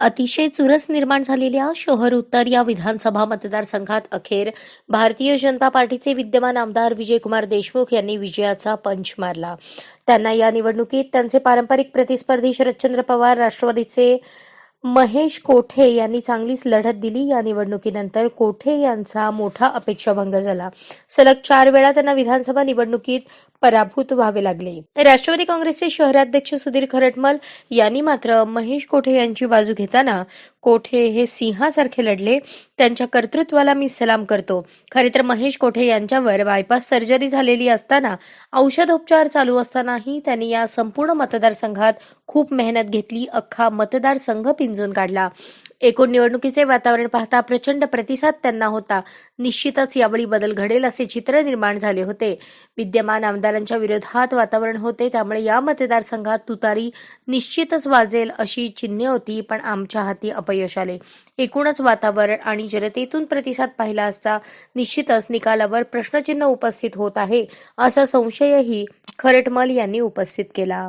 अतिशय चुरस निर्माण झालेल्या शहर उत्तर या विधानसभा मतदारसंघात अखेर भारतीय जनता पार्टीचे विद्यमान आमदार विजयकुमार देशमुख यांनी विजयाचा पंच मारला. त्यांना या निवडणुकीत त्यांचे पारंपरिक प्रतिस्पर्धी शरदचंद्र पवार राष्ट्रवादीचे महेश कोठे यांनी चांगलीच लढत दिली. या निवडणुकीनंतर कोठे यांचा मोठा अपेक्षाभंग झाला. सलग चार वेळा त्यांना विधानसभा निवडणुकीत पराभूत व्हावे लागले. राष्ट्रवादी काँग्रेसचे शहराध्यक्ष सुधीर खरटमल यांनी मात्र महेश कोठे यांची बाजू घेताना कोठे हे सिंहासारखे लढले. त्यांच्या कर्तृत्वाला मी सलाम करतो. खरे तर महेश कोठे यांच्यावर बायपास सर्जरी झालेली असताना औषधोपचार चालू असतानाही त्यांनी या संपूर्ण मतदारसंघात खूप मेहनत घेतली. अख्खा मतदारसंघ पिंजून काढला. एकूण निवडणुकीचे वातावरण पाहता प्रचंड प्रतिसाद त्यांना होता. निश्चितच यावेळी बदल घडेल असे चित्र निर्माण झाले होते. विद्यमान आमदारांच्या विरोधात वातावरण होते त्यामुळे या मतदारसंघात तुतारी निश्चितच वाजेल अशी चिन्हे होती पण आमच्या हाती अपयश आले. एकूणच वातावरण आणि जनतेतून प्रतिसाद पाहिला असता निश्चितच निकालावर प्रश्नचिन्ह उपस्थित होत आहे असा संशयही खरटमल यांनी उपस्थित केला.